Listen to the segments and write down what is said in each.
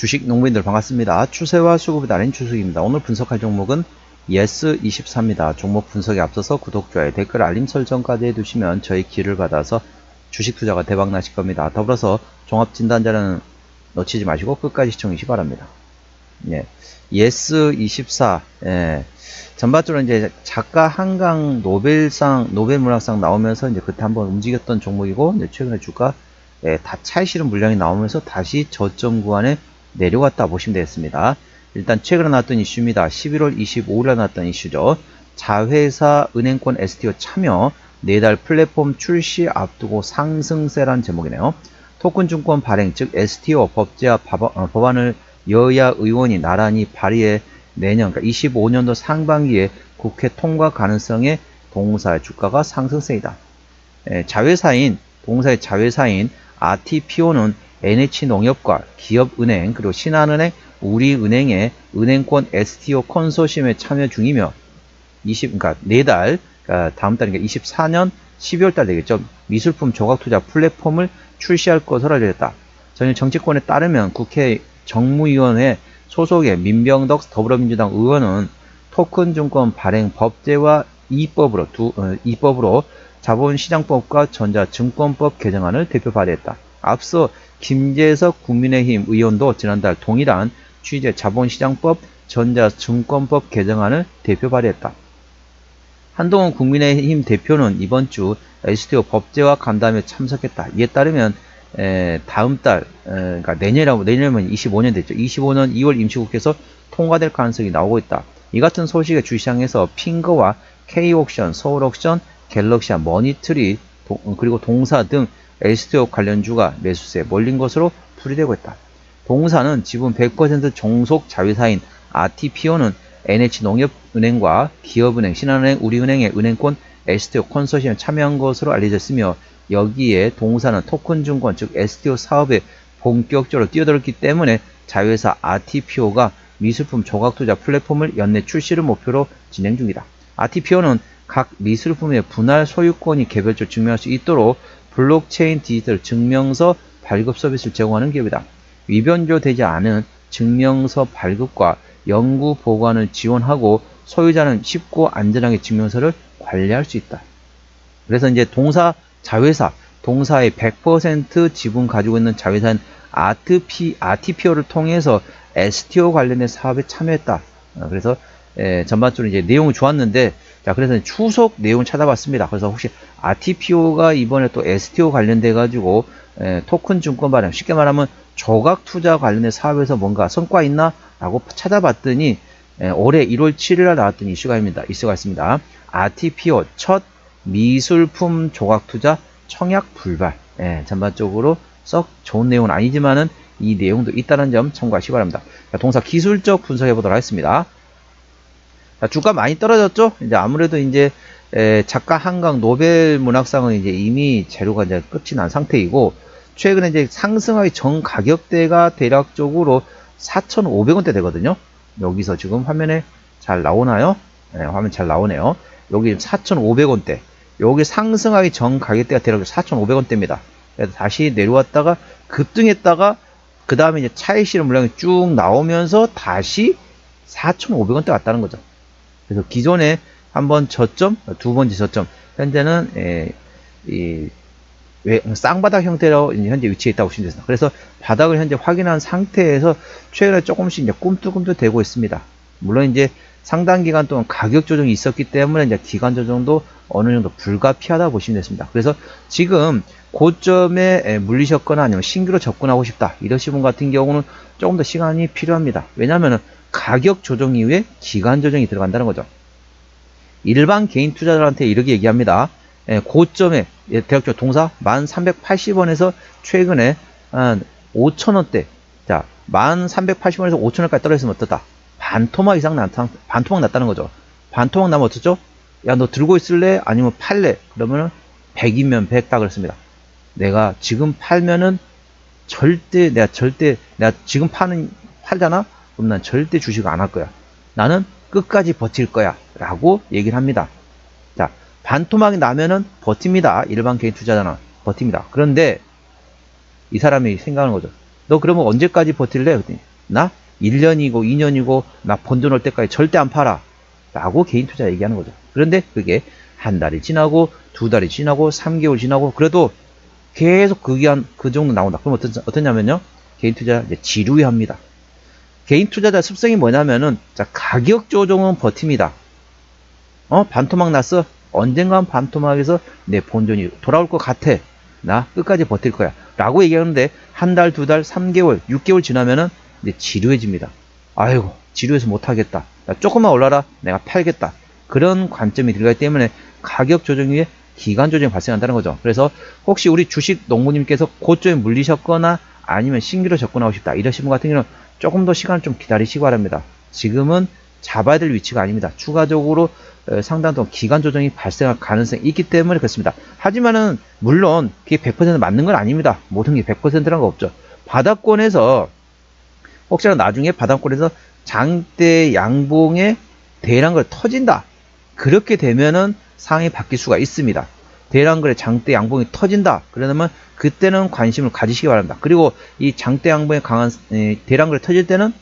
주식 농부인들 반갑습니다. 추세와 수급이 다른 추석입니다. 오늘 분석할 종목은 예스24입니다. 종목 분석에 앞서서 구독, 좋아요, 댓글, 알림 설정까지 해두시면 저희 길을 받아서 주식 투자가 대박 나실 겁니다. 더불어서 종합진단자는 놓치지 마시고 끝까지 시청하시기 바랍니다. 예. 예스24, 예. 전반적으로 이제 작가 한강 노벨상, 노벨문학상 나오면서 이제 그때 한번 움직였던 종목이고, 최근에 주가 예, 다 차이 실은 물량이 나오면서 다시 저점 구간에 내려갔다 보시면 되겠습니다. 일단 최근에 나왔던 이슈입니다. 11월 25일에 나왔던 이슈죠. 자회사 은행권 STO 참여 네달 플랫폼 출시 앞두고 상승세란 제목이네요. 토큰증권 발행 즉 STO 법제화 어, 법안을 여야 의원이 나란히 발의해 내년 그러니까 25년도 상반기에 국회 통과 가능성에 동사의 주가가 상승세이다. 에, 자회사인 동사의 자회사인 RTPO는 NH농협과 기업은행 그리고 신한은행 우리은행의 은행권 STO 컨소시엄에 참여 중이며 20 그러니까 4달 그러니까 다음 달이니까 24년 12월 달 되겠죠. 미술품 조각 투자 플랫폼을 출시할 것으로 알려졌다. 전일 정치권에 따르면 국회 정무위원회 소속의 민병덕 더불어민주당 의원은 토큰 증권 발행 법제화 2법으로 두, 어, 2법으로 자본시장법과 전자증권법 개정안을 대표 발의했다. 앞서 김재석 국민의힘 의원도 지난달 동일한 취재 자본시장법 전자증권법 개정안을 대표 발의했다. 한동훈 국민의힘 대표는 이번 주 STO 법제화 간담회에 참석했다. 이에 따르면 에, 다음 달, 에, 그러니까 내년이라고 내년이면 25년 됐죠. 25년 2월 임시국회에서 통과될 가능성이 나오고 있다. 이 같은 소식에 주시장에서 핑거와 K옥션, 서울옥션, 갤럭시아, 머니트리 도, 그리고 동사 등 STO 관련주가 매수세에 몰린 것으로 풀이되고 있다. 동사는 지분 100% 종속 자회사인 RTPO는 NH농협은행과 기업은행, 신한은행, 우리은행의 은행권 STO 컨소시엄에 참여한 것으로 알려졌으며 여기에 동사는 토큰증권 즉 STO 사업에 본격적으로 뛰어들었기 때문에 자회사 RTPO가 미술품 조각투자 플랫폼을 연내 출시를 목표로 진행 중이다. RTPO는 각 미술품의 분할 소유권이 개별적으로 증명할 수 있도록 블록체인 디지털 증명서 발급 서비스를 제공하는 기업이다. 위변조되지 않은 증명서 발급과 연구 보관을 지원하고 소유자는 쉽고 안전하게 증명서를 관리할 수 있다. 그래서 이제 동사 자회사, 동사의 100% 지분 가지고 있는 자회사인 RTP, RTPO를 통해서 STO 관련된 사업에 참여했다. 어, 그래서 에, 전반적으로 이제 내용이 좋았는데 자 그래서 추석 내용을 찾아봤습니다. 그래서 혹시 RTPO가 이번에 또 STO 관련돼 가지고 토큰 증권 발행 쉽게 말하면 조각 투자 관련된 사업에서 뭔가 성과 있나 라고 찾아봤더니 에, 올해 1월 7일 나왔던 이슈가 입니다. 이슈가 있습니다. RTPO 첫 미술품 조각 투자 청약 불발 예, 전반적으로 썩 좋은 내용은 아니지만은 이 내용도 있다는 점 참고하시기 바랍니다. 자, 동사 기술적 분석해 보도록 하겠습니다. 자, 주가 많이 떨어졌죠? 이제 아무래도 이제 에, 작가 한강 노벨 문학상은 이제 이미 재료가 이제 끝이 난 상태이고 최근에 이제 상승하기 전 가격대가 대략적으로 4,500원대 되거든요. 여기서 지금 화면에 잘 나오나요? 네, 화면 잘 나오네요. 여기 4,500원대. 여기 상승하기 전 가격대가 대략 4,500원대입니다. 그래서 다시 내려왔다가 급등했다가 그 다음에 이제 차익 실현 물량이 쭉 나오면서 다시 4,500원대 왔다는 거죠. 그래서 기존에 한번 저점, 두 번째 저점, 현재는 에, 이, 왜, 쌍바닥 형태로 현재 위치해 있다고 보시면 됩니다. 그래서 바닥을 현재 확인한 상태에서 최근에 조금씩 이제 꿈틀꿈틀 되고 있습니다. 물론 이제 상당 기간 동안 가격 조정이 있었기 때문에 이제 기간 조정도 어느 정도 불가피하다 보시면 되습니다. 그래서 지금 고점에 물리셨거나 아니면 신규로 접근하고 싶다 이러신 분 같은 경우는 조금 더 시간이 필요합니다. 왜냐하면 가격 조정 이후에 기간 조정이 들어간다는 거죠. 일반 개인 투자자들한테 이렇게 얘기합니다. 고점에 대략적 동사 1380원에서 최근에 한 5천원대. 자 1380원에서 5천원까지 떨어졌으면 어떻다? 반토막 이상 났다 반토막 났다는 거죠. 반토막 나면 어쩌죠? 야 너 들고 있을래? 아니면 팔래? 그러면은 100이면 100다 그랬습니다. 내가 지금 팔면은 절대 내가 절대 내가 지금 파는 팔잖아 그럼 난 절대 주식 안 할 거야 나는 끝까지 버틸 거야 라고 얘기를 합니다 자 반토막이 나면은 버팁니다 일반 개인 투자자는 버팁니다 그런데 이 사람이 생각하는 거죠 너 그러면 언제까지 버틸래? 그랬더니 나 1년이고 2년이고 나본돈올 때까지 절대 안 팔아. 라고 개인 투자 얘기하는 거죠. 그런데 그게 한 달이 지나고 두 달이 지나고 3개월 지나고 그래도 계속 그 기한 그 정도 나온다. 그럼 어떤, 어떠냐면요. 개인 투자 지루해합니다. 개인 투자자 습성이 뭐냐면은 자, 가격 조정은 버팁니다. 어 반토막 났어. 언젠간 반토막에서 내 본전이 돌아올 것 같아. 나 끝까지 버틸 거야. 라고 얘기하는데 한 달, 두 달, 3개월, 6개월 지나면은 이제 지루해집니다. 아이고 지루해서 못하겠다. 야, 조금만 올라라. 내가 팔겠다. 그런 관점이 들어가기 때문에 가격 조정 위에 기간 조정이 발생한다는 거죠. 그래서 혹시 우리 주식 농부님께서 고점에 물리셨거나 아니면 신규로 접근하고 싶다 이러신 분 같은 경우는 조금 더 시간을 좀 기다리시기 바랍니다. 지금은 잡아야 될 위치가 아닙니다. 추가적으로 어, 상당 동 기간 조정이 발생할 가능성이 있기 때문에 그렇습니다. 하지만은 물론 그게 100% 맞는 건 아닙니다. 모든 게 100%라는 거 없죠. 바닥권에서 혹시나 나중에 바닥권에서 장대 양봉의 대량걸 터진다. 그렇게 되면은 상이 바뀔 수가 있습니다. 대량거래 장대 양봉이 터진다. 그러면 그때는 관심을 가지시기 바랍니다. 그리고 이 장대 양봉이 강한 대량거래 터질 때는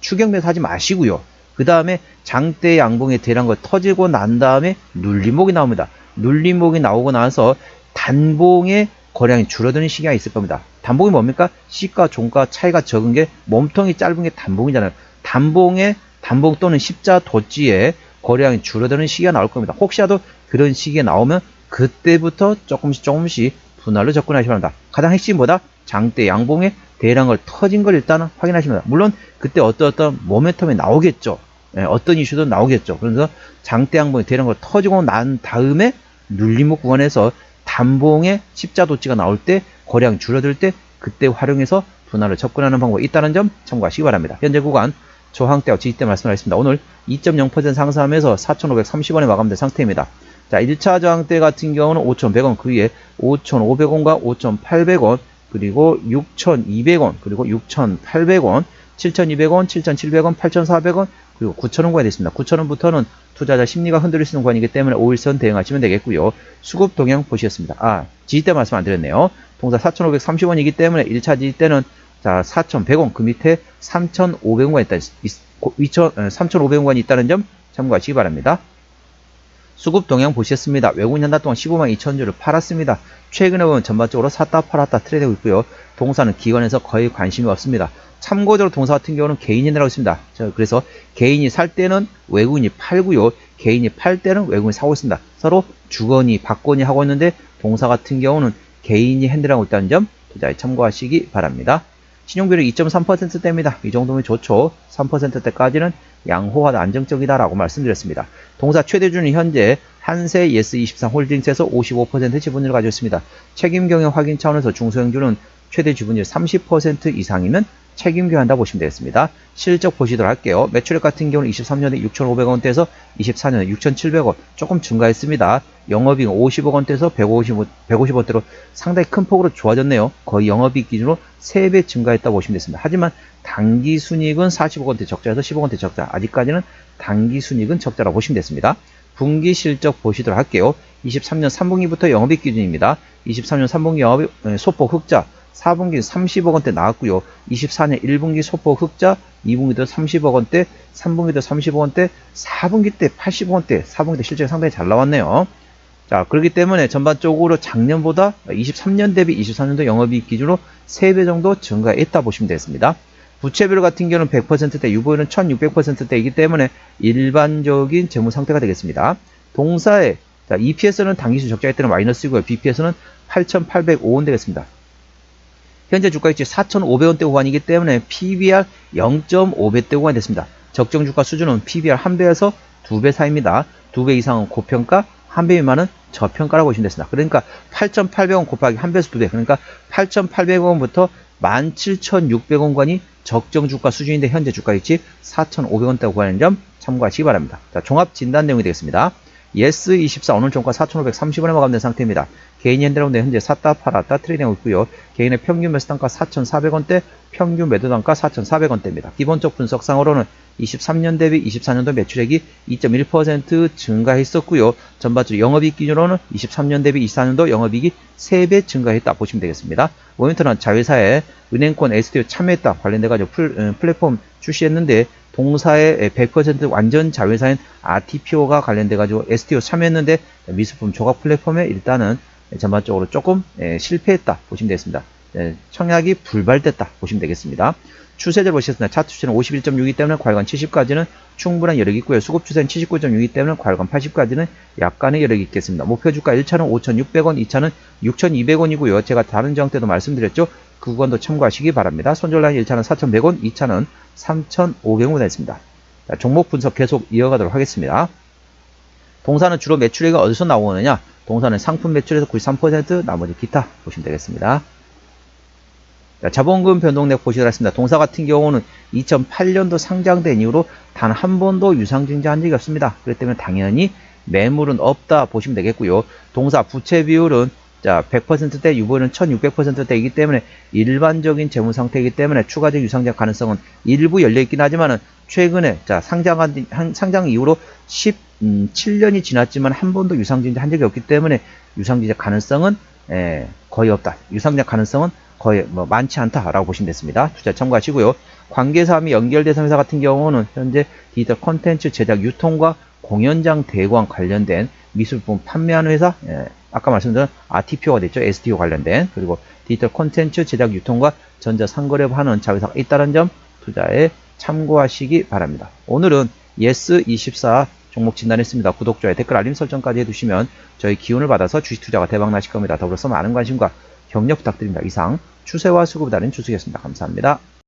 추경매수 하지 마시고요. 그 다음에 장대 양봉의 대량거 터지고 난 다음에 눌림목이 나옵니다. 눌림목이 나오고 나서 단봉의 거량이 줄어드는 시기가 있을 겁니다. 단봉이 뭡니까? 시가 종가 차이가 적은 게 몸통이 짧은 게 단봉이잖아요. 단봉의 단봉 또는 십자 도지에 거량이 줄어드는 시기가 나올 겁니다. 혹시라도 그런 시기에 나오면 그때부터 조금씩 조금씩 분할로 접근하셔야 합니다. 가장 핵심이 뭐다? 장대 양봉의 대량을 터진 걸 일단은 확인하십니다. 물론 그때 어떤 어떤 모멘텀이 나오겠죠. 예, 어떤 이슈도 나오겠죠. 그래서 장대 양봉이 대량을 터지고 난 다음에 눌림목 구간에서 단봉의 십자 도치가 나올 때 거량 줄어들 때 그때 활용해서 분할을 접근하는 방법이 있다는 점 참고하시기 바랍니다. 현재 구간 저항대와 지지대 말씀하겠습니다. 오늘 2.0% 상승하면서 4,530원에 마감된 상태입니다. 자, 1차 저항대 같은 경우는 5,100원, 그 위에 5,500원과 5,800원, 그리고 6,200원, 그리고 6,800원, 7,200원, 7,700원, 8,400원, 그리고 9,000원까지 됐습니다. 9,000원부터는 투자자 심리가 흔들릴 수 있는 구간이기 때문에 5일선 대응하시면 되겠고요. 수급 동향 보시겠습니다. 아, 지지대 말씀 안 드렸네요. 동사 4,530원이기 때문에 1차 지지대는 자, 4,100원 그 밑에 3,500원이 있다, 3,500원이 있다는 점 참고하시기 바랍니다. 수급 동향 보셨습니다. 외국인 한달 동안 15만 2천 주를 팔았습니다. 최근에 보면 전반적으로 샀다 팔았다 트레이드하고 있고요. 동사는 기관에서 거의 관심이 없습니다. 참고적으로 동사 같은 경우는 개인이 내라고 있습니다. 그래서 개인이 살 때는 외국인이 팔고요. 개인이 팔 때는 외국인이 사고 있습니다. 서로 주거니 받거니 하고 있는데 동사 같은 경우는 개인이 핸들하고 있다는 점 투자에 참고하시기 바랍니다. 신용비율이 2.3%대입니다. 이 정도면 좋죠. 3%대까지는 양호하다 안정적이다라고 말씀드렸습니다. 동사 최대주는 현재 한세 예스23 홀딩스에서 55% 지분을 가지고 있습니다. 책임 경영 확인 차원에서 중소형주는 최대 지분율 30% 이상이면 책임 교환한다 보시면 되겠습니다. 실적 보시도록 할게요. 매출액 같은 경우는 23년에 6,500원대에서 24년에 6,700원 조금 증가했습니다. 영업이익 50억 원대에서 150, 150원대로 상당히 큰 폭으로 좋아졌네요. 거의 영업이익 기준으로 3배 증가했다 보시면 되겠습니다. 하지만 단기 순이익은 40억 원대 적자에서 10억 원대 적자. 아직까지는 단기 순이익은 적자라고 보시면 됐습니다. 분기 실적 보시도록 할게요. 23년 3분기부터 영업이익 기준입니다. 23년 3분기 영업이익 소폭 흑자 4분기 30억 원대 나왔고요. 24년 1분기 소폭 흑자, 2분기도 30억 원대, 3분기도 30억 원대, 4분기 때 80억 원대, 4분기 때 실적이 상당히 잘 나왔네요. 자, 그렇기 때문에 전반적으로 작년보다 23년 대비 23년도 영업이익 기준으로 3배 정도 증가했다 보시면 되겠습니다. 부채비율 같은 경우는 100%대, 유보율은 1600%대이기 때문에 일반적인 재무 상태가 되겠습니다. 동사의 자, EPS는 당기수 적자일 때는 마이너스이고요. BPS는 8,805원 되겠습니다. 현재 주가일치 4,500원대 구간이기 때문에 PBR 0.5배대 구간이 됐습니다. 적정 주가 수준은 PBR 1배에서 2배 사이입니다. 2배 이상은 고평가, 1배 미만은 저평가라고 보시면 되습니다 그러니까 8,800원 곱하기 1배에서 2배. 그러니까 8,800원부터 17,600원관이 적정 주가 수준인데 현재 주가일치 4,500원대 구간인 점 참고하시기 바랍니다. 자, 종합 진단 내용이 되겠습니다. 예스24 오늘 종가 4,530원에 마감된 상태입니다. 개인 현대로는 현재 샀다 팔았다 트레이딩하고 있고요. 개인의 평균 매수 단가 4,400원대, 평균 매도 단가 4,400원대입니다. 기본적 분석상으로는 23년 대비 24년도 매출액이 2.1% 증가했었고요. 전반적으로 영업이익 기준으로는 23년 대비 24년도 영업이익이 3배 증가했다 보시면 되겠습니다. 모니터는 자회사에 은행권 STO 참여했다 관련돼 가지고 풀, 음, 플랫폼 출시했는데 동사의 100% 완전 자회사인 RTPO가 관련돼가지고 STO 참여했는데 미술품 조각 플랫폼에 일단은 전반적으로 조금 예, 실패했다 보시면 되겠습니다. 예, 청약이 불발됐다 보시면 되겠습니다. 추세를 보시겠습니다. 차트 추세는 51.6이기 때문에 과일관 70까지는 충분한 여력이 있고요. 수급 추세는 79.6이기 때문에 과일관 80까지는 약간의 여력이 있겠습니다. 목표 주가 1차는 5,600원, 2차는 6,200원이고요. 제가 다른 정 때도 말씀드렸죠. 그 구간도 참고하시기 바랍니다. 손절라인 1차는 4,100원, 2차는 3,500원 있습니다. 자, 종목 분석 계속 이어가도록 하겠습니다. 동사는 주로 매출액이 어디서 나오느냐? 동사는 상품 매출에서 93%, 나머지 기타 보시면 되겠습니다. 자, 자본금 변동액 보시도록 하겠습니다. 동사 같은 경우는 2008년도 상장된 이후로 단 한 번도 유상증자한 적이 없습니다. 그렇기 때문에 당연히 매물은 없다 보시면 되겠고요. 동사 부채 비율은 자, 100%대 유보는 1600%대이기 때문에 일반적인 재무 상태이기 때문에 추가적 유상증자 가능성은 일부 열려 있긴 하지만은 최근에 자, 상장한 한- 상장 이후로 17년이 지났지만 한 번도 유상증자 한 적이 없기 때문에 유상증자 가능성은 예, 거의 없다. 유상증자 가능성은 거의 뭐 많지 않다라고 보시면 됐습니다. 투자 참고하시고요. 관계사업이 연결대상 회사 같은 경우는 현재 디지털 콘텐츠 제작 유통과 공연장 대관 관련된 미술품 판매하는 회사, 예, 아까 말씀드린 RTPO가 됐죠. STO 관련된 그리고 디지털 콘텐츠 제작 유통과 전자 상거래를 하는 자회사가 있다는 점 투자에 참고하시기 바랍니다. 오늘은 예스24 종목 진단했습니다. 구독자의 댓글 알림 설정까지 해두시면 저희 기운을 받아서 주식 투자가 대박 나실 겁니다. 더불어서 많은 관심과 격려 부탁드립니다. 이상 추세와 수급을 다른 주식이었습니다. 감사합니다.